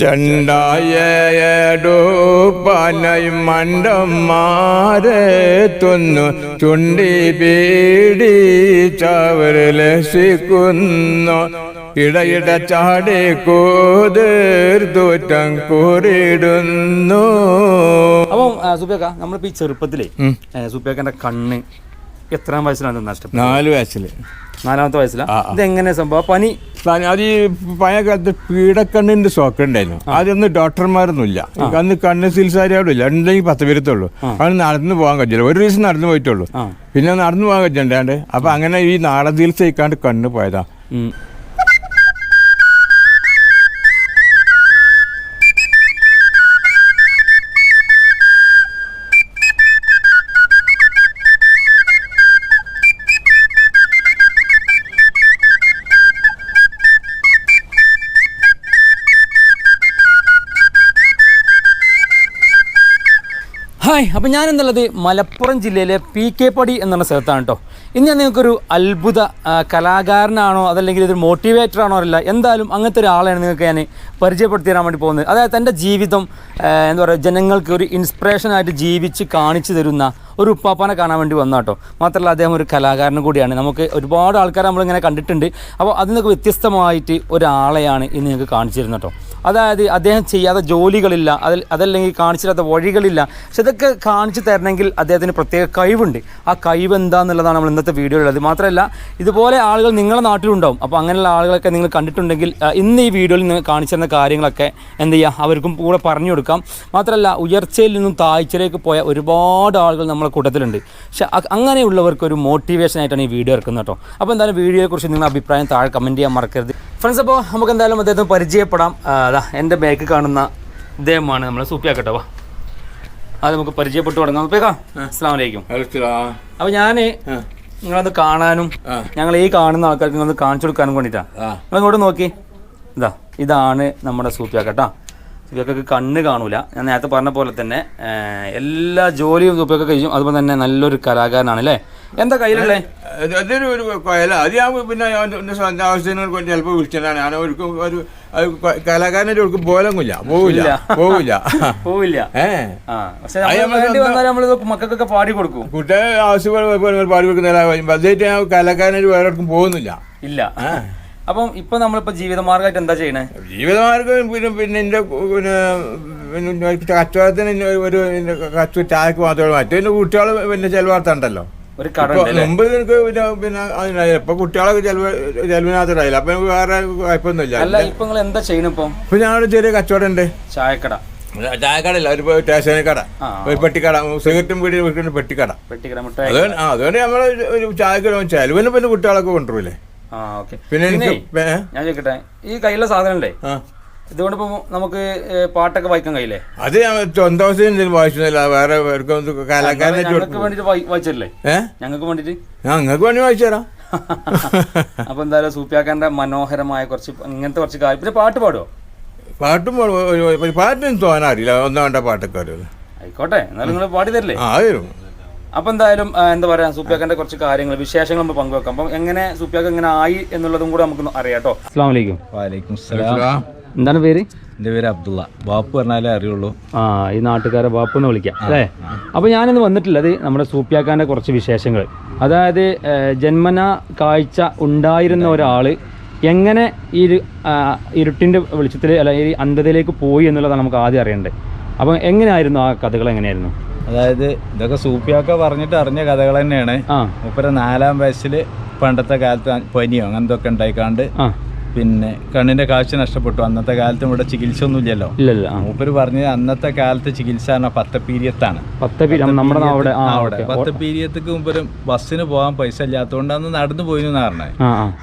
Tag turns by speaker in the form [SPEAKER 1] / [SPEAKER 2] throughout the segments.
[SPEAKER 1] ചെണ്ടായൂപ്പാനായി മണ്ടന്മാരെ തുന്നു ചുണ്ടി പീഡിച്ചവർ ലസിക്കുന്നു. ഇടയിട ചാടി കൂതിർത്തൂറ്റം കൂറിടുന്നു.
[SPEAKER 2] അപ്പം സുബിയക്ക നമ്മളിപ്പോ ഈ ചെറുപ്പത്തിലേ സുബിയക്കന്റെ കണ്ണ് എത്രാം വയസ്സിലാണ് നഷ്ടപ്പെട്ടത്?
[SPEAKER 1] നാല് വയസ്സിൽ
[SPEAKER 2] നാലാമത്തെ വയസ്സിലാ?
[SPEAKER 1] ആ, ആ.
[SPEAKER 2] ഇതെങ്ങനെ സംഭവം? പനി?
[SPEAKER 1] അത് ഈ പഴയ കാലത്ത് പീഡക്കണ്ണിന്റെ ഷോക്ക് ഉണ്ടായിരുന്നു അതൊന്നും ഡോക്ടർമാരൊന്നുമില്ല. അന്ന് കണ്ണ് ചികിത്സാരിയോടില്ല ഉണ്ടെങ്കിൽ പത്ത് പേരത്തുള്ളൂ. അത് നടന്നു പോകാൻ കഴിയില്ല. ഒരു ദിവസം നടന്നു പോയിട്ടുള്ളൂ. പിന്നെ നടന്നു പോകാൻ കഴിയണ്ടാണ്ട് അപ്പൊ അങ്ങനെ ഈ നാടൻ ചികിത്സ കണ്ണ് പോയതാ.
[SPEAKER 2] ഹായ് അപ്പം ഞാൻ എന്നുള്ളത് മലപ്പുറം ജില്ലയിലെ പി കെ പടി എന്നുള്ള സ്ഥലത്താണ് കേട്ടോ ഇന്ന് ഞാൻ നിങ്ങൾക്കൊരു അത്ഭുത കലാകാരനാണോ അതല്ലെങ്കിൽ ഇതൊരു മോട്ടിവേറ്റർ ആണോ അല്ല എന്തായാലും അങ്ങനത്തെ ഒരാളെയാണ് നിങ്ങൾക്ക് ഞാൻ പരിചയപ്പെടുത്തി തരാൻ വേണ്ടി പോകുന്നത്. അതായത് തന്റെ ജീവിതം എന്താ പറയുക ജനങ്ങൾക്ക് ഒരു ഇൻസ്പിറേഷനായിട്ട് ജീവിച്ച് കാണിച്ചു തരുന്ന ഒരു ഉപ്പാപ്പാനെ കാണാൻ വേണ്ടി വന്ന കേട്ടോ മാത്രമല്ല അദ്ദേഹം ഒരു കലാകാരൻ കൂടിയാണ്. നമുക്ക് ഒരുപാട് ആൾക്കാർ നമ്മളിങ്ങനെ കണ്ടിട്ടുണ്ട്. അപ്പോൾ അതിൽ നിന്നൊക്കെ വ്യത്യസ്തമായിട്ട് ഒരാളെയാണ് ഇന്ന് നിങ്ങൾക്ക് കാണിച്ചു തരുന്നത് കേട്ടോ അതായത് അദ്ദേഹം ചെയ്യാത്ത ജോലികളില്ല അതിൽ അതല്ലെങ്കിൽ കാണിച്ചില്ലാത്ത വഴികളില്ല. പക്ഷെ ഇതൊക്കെ കാണിച്ചു തരണമെങ്കിൽ അദ്ദേഹത്തിന് പ്രത്യേക കഴിവുണ്ട്. ആ കഴിവ് എന്താണെന്നുള്ളതാണ് നമ്മൾ ഇന്നത്തെ വീഡിയോയിലുള്ളത്. മാത്രമല്ല ഇതുപോലെ ആളുകൾ നിങ്ങളുടെ നാട്ടിലുണ്ടാവും. അപ്പോൾ അങ്ങനെയുള്ള ആളുകളൊക്കെ നിങ്ങൾ കണ്ടിട്ടുണ്ടെങ്കിൽ ഇന്ന് ഈ വീഡിയോയിൽ നിങ്ങൾ കാണിച്ചു തരുന്ന കാര്യങ്ങളൊക്കെ എന്ത് ചെയ്യുക അവർക്കും കൂടെ പറഞ്ഞു കൊടുക്കാം. മാത്രമല്ല ഉയർച്ചയിൽ നിന്നും താഴ്ചയിലേക്ക് പോയ ഒരുപാട് ആളുകൾ നമ്മളെ കൂട്ടത്തിലുണ്ട്. പക്ഷെ അങ്ങനെയുള്ളവർക്ക് ഒരു മോട്ടിവേഷൻ ആയിട്ടാണ് ഈ വീഡിയോ ഇറക്കുന്നത് കേട്ടോ. അപ്പോൾ എന്തായാലും വീഡിയോയെക്കുറിച്ച് നിങ്ങളുടെ അഭിപ്രായം താഴെ കമന്റ് ചെയ്യാൻ മറക്കരുത്. ഫ്രണ്ട്സ് അപ്പോൾ നമുക്ക് എന്തായാലും അദ്ദേഹത്തെ പരിചയപ്പെടാം അതാ എന്റെ ബാക്ക് കാണുന്ന ഇദ്ദേഹമാണ് നമ്മൾ സൂപ്പിയാക്കട്ടോ വാ. അത് നമുക്ക് പരിചയപ്പെട്ട് തുടങ്ങാം. സൂപ്പിയാക്കാം അസ്സാം വലൈക്കും അപ്പോൾ ഞാൻ നിങ്ങളത് കാണാനും ഞങ്ങൾ ഈ കാണുന്ന ആൾക്കാർക്ക് നിങ്ങളത് കാണിച്ചു കൊടുക്കാനും വേണ്ടിയിട്ടാണ് നിങ്ങൾ ഇങ്ങോട്ട് നോക്കി. ഇതാ ഇതാണ് നമ്മുടെ സൂപ്പിയാക്ക സൂപ്പിയാക്കക്ക് കണ്ണ് കാണൂല. ഞാൻ നേരത്തെ പറഞ്ഞ പോലെ തന്നെ എല്ലാ ജോലിയും സൂപ്പിയൊക്കെ കഴിയും. അതുപോലെ തന്നെ നല്ലൊരു കലാകാരനാണ് അല്ലേ എന്താ കയ്യിലുള്ളേ?
[SPEAKER 1] അത് അതൊരു ഒരു കൊയല. അത് ഞാൻ പിന്നെ ആവശ്യത്തിന് കൊണ്ട് ചിലപ്പോൾ വിളിച്ചതാണ്. ഞാൻ ഒരിക്കും ഒരു കലാകാരനൊരു കലാകാരന്റെ ഒരിക്കും പോലൊന്നുമില്ല. പോവില്ല. പോവില്ല.
[SPEAKER 2] പോവില്ല. മക്കൾക്കൊക്കെ പാടി കൊടുക്കും.
[SPEAKER 1] കുട്ടിയെ ആവശ്യപോലെ പാടി കൊടുക്കുന്ന അതായിട്ട് ഞാൻ കലാകാരനായിട്ട് വേറെ പോകുന്നില്ല.
[SPEAKER 2] ഇല്ല. അപ്പം ഇപ്പൊ നമ്മളിപ്പോ ജീവിതമാർഗമായിട്ട് എന്താ ചെയ്യണേ?
[SPEAKER 1] ജീവിതമാർഗം പിന്നെ പിന്നെ എന്റെ പിന്നെ പിന്നെ കച്ചവടത്തിന് ഇന്ന ഒരു കച്ച ചായക്ക് മാത്രമേ മറ്റേ കുട്ടികൾ പിന്നെ ചെലവാർത്തുണ്ടല്ലോ
[SPEAKER 2] ഒരു കട
[SPEAKER 1] ഇപ്പൊ
[SPEAKER 2] ഉണ്ട്
[SPEAKER 1] മുമ്പ് നിനക്ക് പിന്നെ പിന്നെ അതിനായി ഇപ്പൊ കുട്ടികളൊക്കെ ചെലവ് ചെലവിനകത്തിടായില്ല അപ്പൊ നമുക്ക് വേറെ കുഴപ്പമൊന്നുമില്ല.
[SPEAKER 2] അല്ല ഇപ്പൊ നിങ്ങൾ എന്താ ചെയ്യണ ഇപ്പൊ?
[SPEAKER 1] ഇപ്പൊ ഞാനൊരു ചെറിയ കച്ചവടം ഉണ്ട്
[SPEAKER 2] ചായക്കട.
[SPEAKER 1] ചായക്കടയില്ല ഒരു സ്റ്റേഷനിൽ കട.
[SPEAKER 2] ആ.
[SPEAKER 1] ഒരു പെട്ടിക്കട. സിഗരറ്റും വീട്ടിൽ വിൽക്കുന്ന പെട്ടിക്കട.
[SPEAKER 2] പെട്ടിക്കട മുട്ടായി
[SPEAKER 1] അതുകൊണ്ട് ആ അതുകൊണ്ട് നമ്മൾ ഒരു ചായക്കട ചെലവിന് പിന്നെ കുട്ടികളൊക്കെ കൊണ്ടുവരില്ലേ പിന്നെ
[SPEAKER 2] ഞാൻ ചോദിക്കട്ടെ ഈ കയ്യിലെ സാധനം ഉണ്ടേ ഇതുകൊണ്ട് നമുക്ക് പാട്ടൊക്കെ വായിക്കാൻ കഴിയില്ലേ?
[SPEAKER 1] അത് സ്വന്തം വായിച്ചില്ല വേറെ
[SPEAKER 2] ഞങ്ങൾക്ക് വേണ്ടിട്ട് വായിച്ചല്ലേ ഞങ്ങൾക്ക് വേണ്ടിട്ട്?
[SPEAKER 1] ഞാൻ നിങ്ങൾക്ക് വേണ്ടി വായിച്ചു തരാം.
[SPEAKER 2] അപ്പൊ എന്തായാലും സൂപ്പിയാക്കാന്റെ മനോഹരമായ കുറച്ച് ഇങ്ങനത്തെ കുറച്ച് കാര്യം പിന്നെ പാട്ട് പാടുമോ
[SPEAKER 1] പാട്ടും പാട്ടും തോന്നാറില്ല ഒന്നും വേണ്ട പാട്ടൊക്കെ
[SPEAKER 2] ആയിക്കോട്ടെ എന്നാലും നിങ്ങൾ പാടി തരില്ലേ?
[SPEAKER 1] ആ വരും
[SPEAKER 2] അപ്പൊ എന്തായാലും എന്താ പറയാ സൂപ്പിയാക്കന്റെ കുറച്ച് കാര്യങ്ങൾ വിശേഷങ്ങൾ നമ്മൾ പങ്കുവെക്കാം. അപ്പം എങ്ങനെ സൂപ്പിയാക്ക എങ്ങനെ ആയി എന്നുള്ളതും കൂടെ നമുക്ക് അറിയാം കേട്ടോ. അസ്സാം വലൈക്കും
[SPEAKER 3] വാലേക്കും സലാം.
[SPEAKER 2] എന്താണ് പേര്?
[SPEAKER 3] എന്റെ പേര് അബ്ദുള്ള. ബാപ്പു പറഞ്ഞാലേ അറിയുള്ളൂ.
[SPEAKER 2] ആ ഈ നാട്ടുകാരെ ബാപ്പു എന്ന് വിളിക്കാം അല്ലേ? അപ്പോൾ ഞാനിന്ന് വന്നിട്ടുള്ളത് നമ്മുടെ സൂപ്പിയാക്കാന്റെ കുറച്ച് വിശേഷങ്ങൾ. അതായത് ജന്മന കാഴ്ച ഉണ്ടായിരുന്ന ഒരാൾ എങ്ങനെ ഈ ഇരുട്ടിന്റെ ഇരുട്ടിന്റെ വെളിച്ചത്തിൽ അല്ല ഈ അന്ധതയിലേക്ക് പോയി എന്നുള്ളതാണ് നമുക്ക് ആദ്യം അറിയേണ്ടത്. അപ്പം എങ്ങനെയായിരുന്നു ആ കഥകൾ എങ്ങനെയായിരുന്നു?
[SPEAKER 3] അതായത് ഇതൊക്കെ സൂപ്പിയൊക്കെ പറഞ്ഞിട്ട് അറിഞ്ഞ കഥകൾ തന്നെയാണ്. മൂപ്പര നാലാം വയസ്സിൽ പണ്ടത്തെ കാലത്ത് പനിയോ അങ്ങനത്തെ ഒക്കെ ഉണ്ടായിക്കാണ്ട് പിന്നെ കണ്ണിന്റെ കാഴ്ച നഷ്ടപ്പെട്ടു. അന്നത്തെ കാലത്ത് ഇവിടെ ചികിത്സ ഒന്നും ഇല്ലല്ലോ
[SPEAKER 2] ഇല്ലല്ല
[SPEAKER 3] മൂപ്പര് പറഞ്ഞത് അന്നത്തെ കാലത്ത് ചികിത്സ പറഞ്ഞാൽ പത്തപ്പീരിയത്താണ്.
[SPEAKER 2] നമ്മുടെ അവിടെ ആ
[SPEAKER 3] അവിടെ. പത്തപ്പീരിയത്തേക്ക് മുമ്പരും ബസ്സിന് പോകാൻ പൈസ ഇല്ലാത്തതുകൊണ്ട് അന്ന് നടന്നു പോയി പറഞ്ഞത്.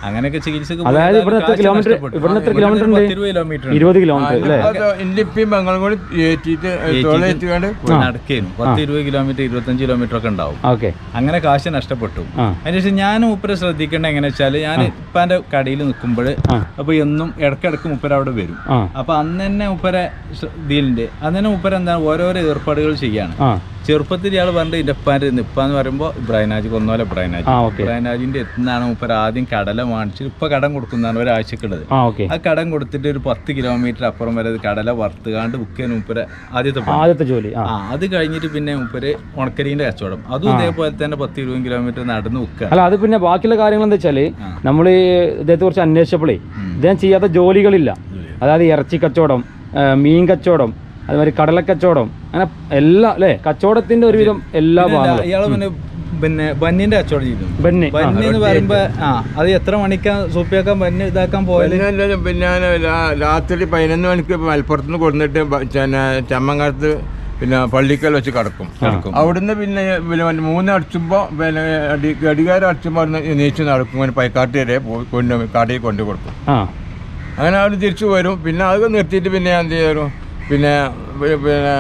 [SPEAKER 3] അങ്ങനെയൊക്കെ ചികിത്സക്ക്
[SPEAKER 2] അതായത്
[SPEAKER 3] പോയി
[SPEAKER 2] ഇവിടെ എത്ര കിലോമീറ്റർ. ഇവിടെ എത്ര കിലോമീറ്റർ
[SPEAKER 3] കിലോമീറ്റർ.
[SPEAKER 2] ഇരുപത്
[SPEAKER 1] ഇപ്പം
[SPEAKER 3] നടക്കേനും. പത്ത് ഇരുപത് കിലോമീറ്റർ ഇരുപത്തഞ്ച് കിലോമീറ്റർ ഒക്കെ ഉണ്ടാവും. അങ്ങനെ കാശ് നഷ്ടപ്പെട്ടു. അതിനുശേഷം ഞാൻ മൂപ്പര് ശ്രദ്ധിക്കേണ്ട എങ്ങനെ വെച്ചാൽ ഞാൻ ഇപ്പാന്റെ കടയിൽ നിൽക്കുമ്പോൾ
[SPEAKER 2] ആ.
[SPEAKER 3] അപ്പൊ എന്നും ഇടക്കിടക്ക് മുപ്പര അവിടെ വരും.
[SPEAKER 2] അപ്പോൾ
[SPEAKER 3] അപ്പൊ അന്ന് തന്നെ മൂപ്പരെ ഇതിലുണ്ട് അന്ന് തന്നെ മൂപ്പര എന്താണ് ഓരോരോ ഏർപ്പാടുകൾ ചെയ്യാണ്. ചെറുപ്പത്തിൽ ഇയാൾ പറഞ്ഞിട്ട് ഇതിന്റെ ഉപ്പാന്റെ നിപ്പ എന്ന് പറയുമ്പോൾ ഇബ്രാഹിനാജ് കൊന്നോലെ ഇബ്രാഹിനാജ്. ഇബ്രാഹിനാജിന്റെ എത്തുന്നതാണ് മൂപ്പർ ആദ്യം കടല വാങ്ങിച്ച് ഇപ്പൊ കടം കൊടുക്കുന്നതാണ് ഒരാഴ്ചക്കുള്ളത്.
[SPEAKER 2] ആ
[SPEAKER 3] കടം കൊടുത്തിട്ട് ഒരു പത്ത് കിലോമീറ്റർ അപ്പുറം വരെ കടല വറുത്തുകാണ്ട് ബുക്ക് ചെയ്യാൻ മൂപ്പര് ആദ്യത്തെ.
[SPEAKER 2] ആദ്യത്തെ ജോലി ആ.
[SPEAKER 3] അത് കഴിഞ്ഞിട്ട് പിന്നെ മൂപ്പര് ഉണക്കരിന്റെ കച്ചവടം. അതും ഇതേപോലെ തന്നെ പത്ത് ഇരുപത് കിലോമീറ്റർ നടന്ന് ബുക്കുക
[SPEAKER 2] അല്ല അത് പിന്നെ ബാക്കിയുള്ള കാര്യങ്ങൾ എന്താ വെച്ചാൽ നമ്മൾ ഇദ്ദേഹത്തെ കുറിച്ച് അന്വേഷിച്ചപ്പോഴേ ഇദ്ദേഹം ചെയ്യാത്ത ജോലികളില്ല. അതായത് ഇറച്ചി കച്ചവടം മീൻ കച്ചവടം അതുമാതിരി കടലക്കച്ചവടം. അങ്ങനെ എല്ലാ അല്ലേ? കച്ചവടത്തിന്റെ ഒരുവിധം എല്ലാ ഭാഗങ്ങളും.
[SPEAKER 3] പിന്നെ പിന്നെ ബന്നിന്റെ കച്ചവടം ചെയ്തു.
[SPEAKER 2] ബന്നി
[SPEAKER 3] എന്ന് പറയുമ്പോ ആ അത് എത്ര മണിക്കാ സൂപ്പിയാക്കാൻ ബന്ന് ഇതാക്കാൻ പോയാലും
[SPEAKER 1] പിന്നെ രാത്രി പതിനൊന്ന് മണിക്ക് മലപ്പുറത്ത് നിന്ന് കൊടുത്തിട്ട് ചമ്മങ്ങാലത്ത് പിന്നെ പള്ളിക്കൽ വെച്ച് കിടക്കും. അവിടുന്ന് പിന്നെ പിന്നെ മൂന്ന് അടിച്ചുമ്പോൾ പിന്നെ അടി- ഘടികാരം അടിച്ചുമ്പോൾ അവിടുന്ന് നീച്ച് നടക്കും. പിന്നെ പൈക്കാട്ട് വരെ കൊണ്ട് കടയിൽ കൊണ്ടു കൊടുക്കും.
[SPEAKER 2] ആ.
[SPEAKER 1] അങ്ങനെ അവിടെ തിരിച്ചു വരും. പിന്നെ അത് നിർത്തിയിട്ട് പിന്നെ ഞാൻ എന്ത് ചെയ്യും? പിന്നെ പിന്നെ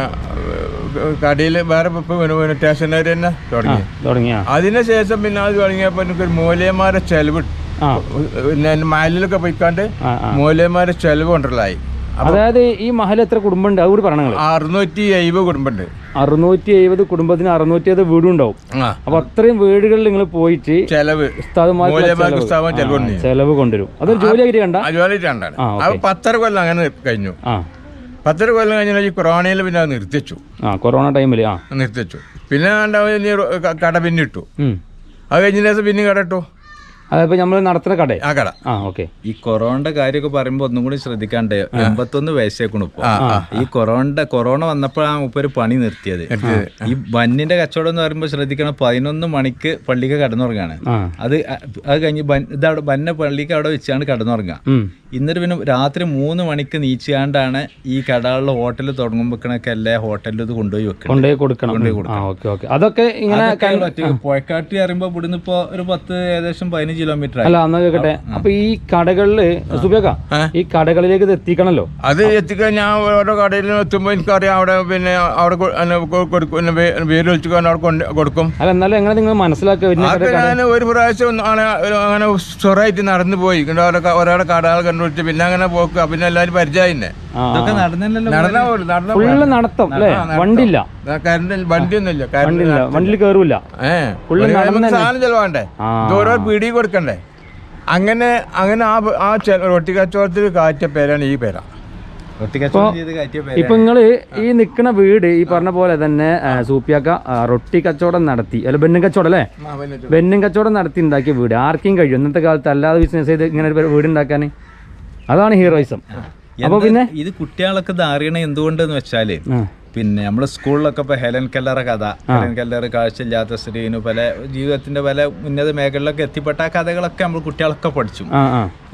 [SPEAKER 1] കടയിൽ വേറെ പിന്നെ സ്റ്റേഷനറി തന്നെ തുടങ്ങി.
[SPEAKER 2] തുടങ്ങിയ?
[SPEAKER 1] അതിന് ശേഷം പിന്നെ അത് തുടങ്ങിയപ്പോൾ എനിക്കൊരു മൂലയന്മാരെ ചെലവ് പിന്നെ മലയിലൊക്കെ പോയിക്കാണ്ട് മൂലയന്മാരെ ചെലവ് കൊണ്ടുള്ളതായി.
[SPEAKER 2] അതായത് ഈ മഹൽ എത്ര കുടുംബമുണ്ട്? അതുകൂടി പറഞ്ഞു
[SPEAKER 1] അറുന്നൂറ്റി എഴുപത് കുടുംബമുണ്ട്.
[SPEAKER 2] അറുന്നൂറ്റി എഴുപത് കുടുംബത്തിന് അറുന്നൂറ്റി എഴുപത് വീടും ഉണ്ടാവും അപ്പൊ അത്രയും വീടുകളിൽ നിങ്ങൾ പോയിട്ട്
[SPEAKER 1] ചെലവ്.
[SPEAKER 2] ചെലവ്.
[SPEAKER 1] ഉണ്ട്.
[SPEAKER 2] കൊണ്ടുവരും. അതൊരു ജോലിയായിട്ട് കണ്ടാ?
[SPEAKER 1] ജോലി പത്തര കൊല്ലം അങ്ങനെ കഴിഞ്ഞു. പത്തര കൊല്ലം കഴിഞ്ഞാൽ ഈ കൊറോണയിൽ പിന്നെ അത് നിർത്തിച്ചു
[SPEAKER 2] ആ കൊറോണ ടൈമിൽ ആ.
[SPEAKER 1] നിർത്തിച്ചു പിന്നെ ഇനി കട
[SPEAKER 2] പിന്നിട്ടു.
[SPEAKER 1] അത് കഴിഞ്ഞ ദിവസം പിന്നെ കട ഇട്ടു.
[SPEAKER 2] അതിപ്പോ നമ്മൾ നടത്തുന്ന കട
[SPEAKER 1] ആ കട.
[SPEAKER 2] ആ ഓക്കെ.
[SPEAKER 3] ഈ കൊറോണയുടെ കാര്യമൊക്കെ പറയുമ്പോൾ ഒന്നും കൂടി ശ്രദ്ധിക്കാണ്ട് എൺപത്തൊന്ന് വയസ്സേക്കണു ഇപ്പൊ. ഈ കൊറോണ കൊറോണ വന്നപ്പോഴാണ് ഉപ്പൊരു പണി നിർത്തിയത്. ഈ ബന്നിന്റെ കച്ചവടം എന്ന് പറയുമ്പോൾ ശ്രദ്ധിക്കണം പതിനൊന്ന് മണിക്ക് പള്ളിക്ക് കടന്നുറങ്ങാണ്. അത് അത് കഴിഞ്ഞ് ഇതവിടെ ബന്ന പള്ളിക്ക് അവിടെ വെച്ചാണ് കടന്നുറങ്ങുക
[SPEAKER 2] ഉം.
[SPEAKER 3] എന്നിട്ട് പിന്നെ രാത്രി മൂന്ന് മണിക്ക് നീച്ചാണ്ടാണ് ഈ കടകളിൽ ഹോട്ടൽ തുടങ്ങുമ്പോഴൊക്കെ എല്ലാ ഹോട്ടലിൽ ഇത് കൊണ്ടുപോയി വെക്കണം
[SPEAKER 2] കൊണ്ടുപോയി കൊടുക്കണം. ആ ഓക്കെ ഓക്കെ. അതൊക്കെ ഇങ്ങനെ
[SPEAKER 3] പുഴക്കാട്ടി അറിയുമ്പോ ഇവിടുന്ന് ഇപ്പൊ ഒരു പത്ത് ഏകദേശം പതിനഞ്ച് കിലോമീറ്റർ
[SPEAKER 2] അല്ല എന്നാ കേട്ടെ അപ്പൊ ഈ കടകളിൽ സുബേക്ക ഈ കടകളിലേക്ക് ഇത് എത്തിക്കണല്ലോ?
[SPEAKER 1] അത് എത്തിക്കാൻ ഞാൻ ഓരോ കടയിൽ എത്തുമ്പോൾ എനിക്കറിയാം അവിടെ പിന്നെ അവിടെ കൊടുക്കും വേര് കൊണ്ട് അവിടെ കൊടുക്കും.
[SPEAKER 2] അല്ല എന്നാലും എങ്ങനെ നിങ്ങൾ മനസ്സിലാക്കുക
[SPEAKER 1] ഞാൻ ഒരു പ്രാവശ്യം അങ്ങനെ സ്വറായിട്ട് നടന്നു പോയി. ഓരോ കടകൾ കണ്ടുപിടിച്ച് പിന്നെ അങ്ങനെ പോക്കുക. പിന്നെ എല്ലാവരും പരിചയമായി
[SPEAKER 2] ഫുള്ള് നടത്തം അല്ലേ?
[SPEAKER 1] കറണ്ട് വണ്ടിയൊന്നുമില്ല
[SPEAKER 2] വണ്ടിയിൽ കയറൂല ഫുള്ള്
[SPEAKER 1] സാധനം ചെലവാണ്ടേ. ഓരോ പീടി കൊടുക്കണ്ടേ? അങ്ങനെ അങ്ങനെ ആ ആ റൊട്ടി കച്ചവടത്തിൽ കാറ്റിയ പേരാണ് ഈ പേര.
[SPEAKER 2] ഇപ്പൊ നിങ്ങൾ ഈ നിക്കണ വീട് ഈ പറഞ്ഞ പോലെ തന്നെ സൂപ്പിയാക്ക റൊട്ടി കച്ചവടം നടത്തി അല്ല ബെന്നും കച്ചവടം അല്ലേ? ബെന്നും കച്ചവടം. നടത്തി ഉണ്ടാക്കിയ വീട്. ആർക്കും കഴിയും. ഇന്നത്തെ കാലത്ത് അല്ലാതെ ബിസിനസ് ചെയ്ത് ഇങ്ങനെ ഒരു വീട് ഉണ്ടാക്കാൻ അതാണ് ഹീറോയിസം അപ്പൊ പിന്നെ?
[SPEAKER 3] ഇത് കുട്ടികളൊക്കെ ഇത് അറിയണ എന്തുകൊണ്ടെന്ന്
[SPEAKER 2] വെച്ചാൽ
[SPEAKER 3] പിന്നെ നമ്മുടെ സ്കൂളിലൊക്കെ ഇപ്പൊ ഹെലൻ കല്ലറ കഥ. ഹെലൻ കല്ലറ കാഴ്ചയില്ലാത്ത സ്ത്രീനു പല ജീവിതത്തിന്റെ പല ഉന്നത മേഖലയിലൊക്കെ എത്തിപ്പെട്ട ആ കഥകളൊക്കെ നമ്മൾ കുട്ടികളൊക്കെ പഠിച്ചു.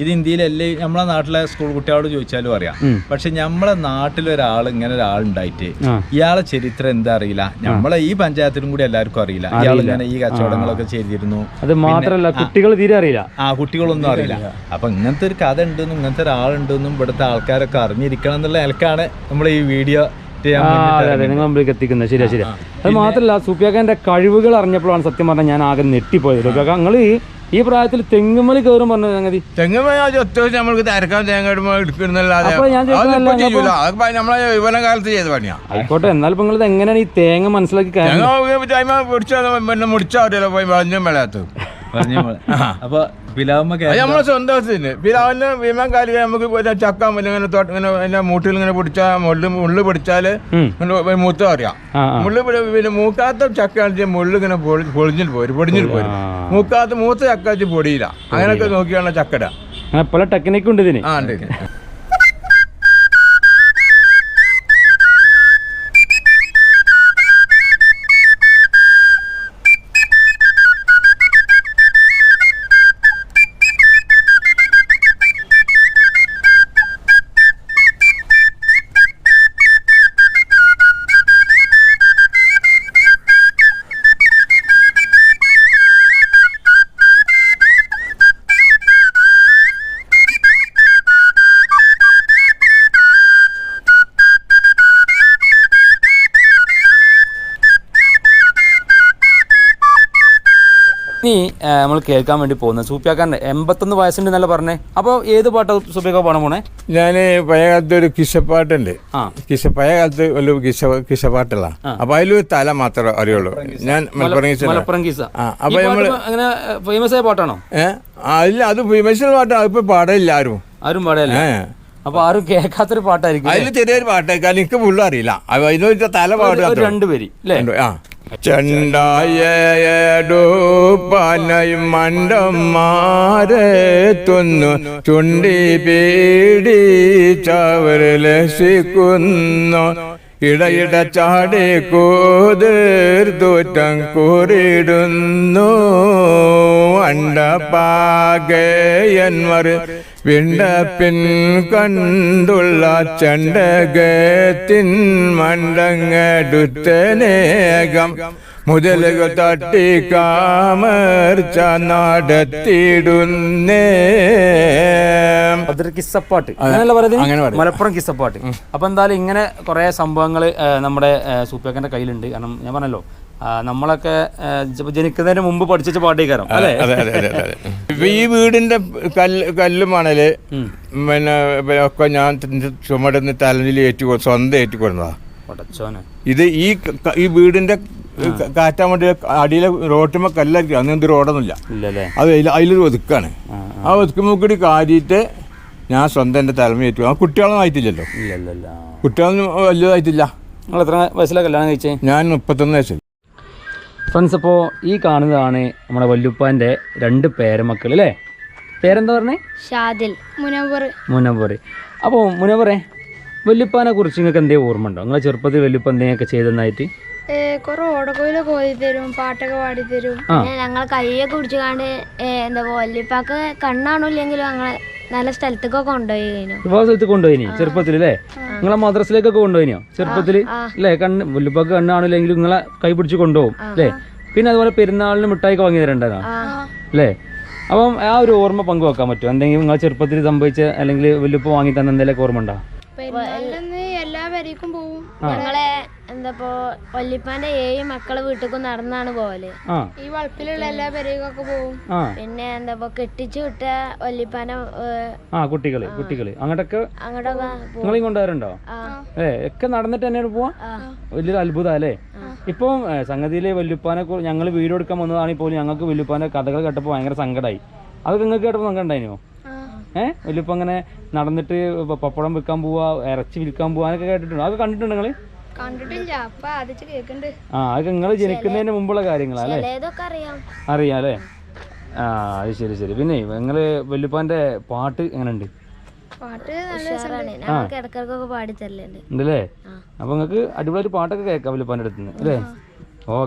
[SPEAKER 3] ഇത് ഇന്ത്യയിലല്ലേ നമ്മളെ നാട്ടിലെ സ്കൂൾ കുട്ടികളോട് ചോദിച്ചാലും അറിയാം. പക്ഷെ നമ്മളെ നാട്ടിലൊരാൾ ഇങ്ങനെ ഒരാളുണ്ടായിട്ട്. ഇയാളെ ചരിത്രം എന്താ അറിയില്ല. നമ്മളെ ഈ പഞ്ചായത്തിലും കൂടി എല്ലാവർക്കും അറിയില്ല. ഇയാൾ ഇങ്ങനെ ഈ കച്ചവടങ്ങളൊക്കെ ചെയ്തിരുന്നു.
[SPEAKER 2] അത് മാത്രമല്ല കുട്ടികൾ തീരെ അറിയില്ല.
[SPEAKER 3] ആ കുട്ടികളൊന്നും അറിയില്ല. അപ്പൊ ഇങ്ങനത്തെ ഒരു കഥ ഉണ്ടെന്നും ഇങ്ങനത്തെ ഒരാളുണ്ടെന്നും ഇവിടുത്തെ ആൾക്കാരൊക്കെ അറിഞ്ഞിരിക്കണം എന്നുള്ള നിലക്കാണ് നമ്മൾ ഈ വീഡിയോ
[SPEAKER 2] അതെ അതെ. നിങ്ങൾ മുമ്പിലേക്ക് എത്തിക്കുന്നത് ശരിയാ ശരിയാ. അത് മാത്രല്ല സൂപ്പിയാക്കാന്റെ കഴിവുകൾ അറിഞ്ഞപ്പോഴാണ് സത്യം പറഞ്ഞാൽ ഞാൻ ആകെ നെട്ടിപ്പോയത് സൂപ്പിയാക്ക നിങ്ങൾ ഈ പ്രായത്തിൽ തെങ്ങുമലി കയറും പറഞ്ഞ സംഗതി.
[SPEAKER 1] അത്യാവശ്യം നമ്മൾക്ക് തരക്കാൻ തേങ്ങ കാലത്ത് ചെയ്ത പണിയാ.
[SPEAKER 2] ആയിക്കോട്ടെ എന്നാൽ ഇപ്പൊ നിങ്ങൾ എങ്ങനെയാണ് ഈ തേങ്ങ മനസ്സിലാക്കി
[SPEAKER 1] മുടിച്ചാൽ പോയി വളഞ്ഞും വിളയാത്തത്
[SPEAKER 3] പറഞ്ഞ പോലെ. അപ്പൊ പിലാവുമ്മ
[SPEAKER 1] അത്
[SPEAKER 3] കയറി
[SPEAKER 1] നമ്മളെ സ്വന്തം അവസ്ഥ പിന്നെ കാലി വിമാൻ നമുക്ക് ചക്ക പിന്നെ ഇങ്ങനെ തോട്ട ഇങ്ങനെ അതിന്റെ മൂട്ടിൽ ഇങ്ങനെ പിടിച്ചാൽ മുള്ളു മുള്ളു
[SPEAKER 2] പിടിച്ചാൽ.
[SPEAKER 1] ഇങ്ങനെ മൂത്ത അറിയാം.
[SPEAKER 2] ആ ആ.
[SPEAKER 1] മുള്ളു പിടി- പിന്നെ മൂക്കാത്ത ചക്ക ആണെച്ചാൽ മുള്ളു ഇങ്ങനെ പൊളി- പൊളിഞ്ഞിട്ട് പോരും പൊടിഞ്ഞിട്ട് പോരും. മൂക്കാത്ത മൂത്ത ചക്ക വെച്ച് പൊടിയില്ല. അങ്ങനെയൊക്കെ നോക്കിയാണ് ചക്കട.
[SPEAKER 2] അങ്ങനെ പല ടെക്നിക്ക് ഉണ്ട് ഇതിന്.
[SPEAKER 1] ആ ഉണ്ട്.
[SPEAKER 2] ഇനി നമ്മൾ കേൾക്കാൻ വേണ്ടി പോകുന്നത്. സൂപ്പിയാക്കാന്റെ എൺപത്തൊന്ന് വയസ്സുണ്ട് എന്നല്ല പറഞ്ഞേ? അപ്പോൾ ഏത് പാട്ടാ സൂപ്പിയാക്ക പാടാൻ പോണേ?
[SPEAKER 1] ഞാൻ പഴയ കാലത്ത് ഒരു കിശപ്പാട്ടുണ്ട്.
[SPEAKER 2] ആ.
[SPEAKER 1] കിശ പഴയ കാലത്ത് ഒരു കിശ കിശപ്പാട്ടുള്ള. അപ്പൊ അതിലൊരു തല മാത്രമേ അറിയുള്ളൂ. ഞാൻ മലപ്പുറം കിസ
[SPEAKER 2] മലപ്പുറം കിസ
[SPEAKER 1] അപ്പൊ നമ്മൾ
[SPEAKER 2] അങ്ങനെ ഫേമസ് ആയ പാട്ടാണോ?
[SPEAKER 1] ഏഹ് ഇല്ല അത് ഫേമസ് പാട്ടാണ് ഇപ്പൊ പാടില്ല ആരും.
[SPEAKER 2] ആരും പാടില്ല അപ്പൊ ആരും കേൾക്കാത്തൊരു പാട്ടായിരിക്കും
[SPEAKER 1] അതിൽ ചെറിയൊരു പാട്ട് കാരണം എനിക്ക് ഫുള്ളും അറിയില്ല. അത് അതിനൊരു തല പാടുക
[SPEAKER 2] രണ്ടുപേര് അല്ലേ?
[SPEAKER 1] ആ. ചെണ്ടായടോ പനൈ മണ്ടന്മാരെ തുന്നു ചുണ്ടി പീടി ചവരലസിക്കുന്നു ഇടയിട ചാടി തൂറ്റം കൂറിടുന്നു. പിണ്ട വിണ്ടപ്പിൻ കണ്ടുള്ള ചണ്ടകത്തിൻ മണ്ടങ്ങടുത്തനേകം. മുതലുകൾ തട്ടി കാമർച്ച നടത്തിയിടുന്നേ
[SPEAKER 2] അതൊരു കിസ്സപ്പാട്ട്. അങ്ങനെയല്ല പറയുന്നത്. മലപ്പുറം കിസ്സപ്പാട്ട്. അപ്പൊ എന്തായാലും ഇങ്ങനെ കുറെ സംഭവങ്ങൾ നമ്മുടെ സൂപ്പേക്കന്റെ കയ്യിലുണ്ട്. കാരണം ഞാൻ പറഞ്ഞല്ലോ നമ്മളൊക്കെ ജനിക്കുന്നതിന് മുമ്പ് പഠിച്ച പാട്ടേക്കാരം
[SPEAKER 1] അതെ ഈ വീടിന്റെ കല്ല് കല്ലുമാണേൽ പിന്നെ ഒക്കെ ഞാൻ ചുമടുന്ന് തലനിൽ ഏറ്റു സ്വന്തം
[SPEAKER 2] ഏറ്റുകൊടുന്നതാ
[SPEAKER 1] ഇത് ഈ ഈ വീടിന്റെ കാറ്റാൻ വേണ്ടി അടിയിലെ റോട്ടുമ്പോ കല്ലായിരിക്കും അന്ന് എന്ത് റോഡൊന്നുമില്ല. അത് അതിൽ അതിലൊരു ഒതുക്കാണ്. ആ ഒതുക്കുമ്പോൾ കൂടി കാരിയിട്ട് ഞാൻ സ്വന്തം എന്റെ തലമ ഏറ്റു. ആ കുട്ടികളൊന്നും ആയിട്ടില്ലല്ലോ
[SPEAKER 2] ഇല്ലല്ല
[SPEAKER 1] കുട്ടികളൊന്നും വലുതായിട്ടില്ല.
[SPEAKER 2] നിങ്ങൾ എത്ര വയസ്സിലാണ് കല്യാണം കഴിച്ചേ?
[SPEAKER 1] ഞാൻ മുപ്പത്തൊന്ന് വയസ്സിൽ
[SPEAKER 2] ഫ്രണ്ട്സ് അപ്പോൾ ഈ കാണുന്നതാണ് നമ്മുടെ വല്ലുപ്പാന്റെ രണ്ട് പേരമക്കൾ അല്ലേ? പേരെന്താ പറഞ്ഞേ?
[SPEAKER 4] ഷാദിൽ മുനവറി
[SPEAKER 2] മുനവറ് അപ്പോൾ മുനവറെ വല്ലുപ്പാനെ കുറിച്ച് നിങ്ങൾക്ക് എന്തേ ഓർമ്മ ഉണ്ടോ നിങ്ങളെ ചെറുപ്പത്തിൽ വല്ലുപ്പ എന്തെങ്കിലുമൊക്കെ ചെയ്തെന്നായിട്ട്?
[SPEAKER 4] കുറെ ഓടക്കോയിലൊക്കെ ഓതി തരും പാട്ടൊക്കെ പാടി തരും
[SPEAKER 5] ഞങ്ങൾ കൈയൊക്കെ പിടിച്ചുകാണ്ട് എന്താ വല്യപ്പാക്ക് കണ്ണാണില്ലെങ്കിലും ഞങ്ങൾ നല്ല കൊണ്ടുപോയി
[SPEAKER 2] ഒരുപാട് സ്ഥലത്ത് കൊണ്ടുപോയിനി ചെറുപ്പത്തിൽ അല്ലേ നിങ്ങളെ മദ്രസിലേക്കൊക്കെ കൊണ്ടുപോയിനിയോ? ചെറുപ്പത്തിൽ അല്ലേ കണ്ണ് മുല്ലപ്പൊക്കെ കണ്ണാണില്ലെങ്കിലും നിങ്ങളെ കൈ പിടിച്ച് കൊണ്ടുപോകും അല്ലേ പിന്നെ അതുപോലെ പെരുന്നാളിന് മിഠായിക്ക് വാങ്ങി തരേണ്ടതാ അല്ലേ അപ്പം ആ ഒരു ഓർമ്മ പങ്കുവെക്കാൻ പറ്റും എന്തെങ്കിലും നിങ്ങളെ ചെറുപ്പത്തിൽ സംഭവിച്ച അല്ലെങ്കിൽ വല്ലുപ്പ വാങ്ങി തന്ന എന്തെങ്കിലും ഓർമ്മ ഉണ്ടോ
[SPEAKER 4] പെരുന്നാളിന്ന് എല്ലാ വരേക്കും പോവും.
[SPEAKER 5] ഞങ്ങളെ എന്താപ്പോ വല്യപ്പാന്റെ ഏഴ് മക്കളെ വീട്ടിലേക്കും നടന്നാണ്
[SPEAKER 2] പോവൽ.
[SPEAKER 4] ഈ വളപ്പിലുള്ള എല്ലാ വരേക്കൊക്കെ പോവും.
[SPEAKER 5] പിന്നെ എന്താപ്പോ കെട്ടിച്ചു വിട്ട വല്യപ്പാനെ ഏഹ്,
[SPEAKER 2] ആ കുട്ടികൾ കുട്ടികൾ. അങ്ങോട്ടൊക്കെ നിങ്ങളെയും കൊണ്ടുവരുന്നുണ്ടോ
[SPEAKER 5] ആ.
[SPEAKER 2] ഏ ഒക്കെ നടന്നിട്ട് തന്നെയാണ് പോവാ? വലിയൊരു അത്ഭുതം അല്ലേ? ഇപ്പം സംഗതിയിലെ വല്ലുപ്പാനെ ഞങ്ങൾ വീഡിയോ എടുക്കാൻ വന്നതാണെങ്കിൽ പോലും ഞങ്ങൾക്ക് വല്ലുപ്പാന്റെ കഥകൾ കേട്ടപ്പോൾ ഭയങ്കര സങ്കടമായി അതൊക്കെ നിങ്ങൾക്ക് കേട്ടപ്പോൾ സങ്കടം ഉണ്ടായിനോ ഏഹ് വല്യുപ്പ അങ്ങനെ നടന്നിട്ട് പപ്പടം വിൽക്കാൻ പോവാ ഇറച്ചി വിൽക്കാൻ പോവാ അതൊക്കെ കേട്ടിട്ടുണ്ടോ? അതൊക്കെ കണ്ടിട്ടുണ്ടോ നിങ്ങൾ
[SPEAKER 4] കണ്ടിട്ടില്ല. അപ്പൊ ആദ്യത്തെ കേക്കുണ്ട്
[SPEAKER 2] ആ നിങ്ങൾ ജനിക്കുന്നതിന് മുമ്പുള്ള കാര്യങ്ങളാ അല്ലേ?
[SPEAKER 5] അറിയാം.
[SPEAKER 2] അറിയാം അല്ലേ? ആ അത് ശരി ശരി. പിന്നെ നിങ്ങൾ വല്യുപ്പാന്റെ പാട്ട് എങ്ങനെയുണ്ട്?
[SPEAKER 4] പാട്ട് നല്ല
[SPEAKER 5] ഉഷാറാണ്. ഞങ്ങൾക്ക് ഇടക്കിടക്കൊക്കെ പാടി തരലുണ്ട്.
[SPEAKER 2] ഉണ്ടല്ലേ? അപ്പൊ നിങ്ങക്ക് അടിപൊളി പാട്ടൊക്കെ കേൾക്കാം വല്യുപ്പാന്റെ അടുത്ത് നിന്ന് അല്ലേ? ഓക്കെ.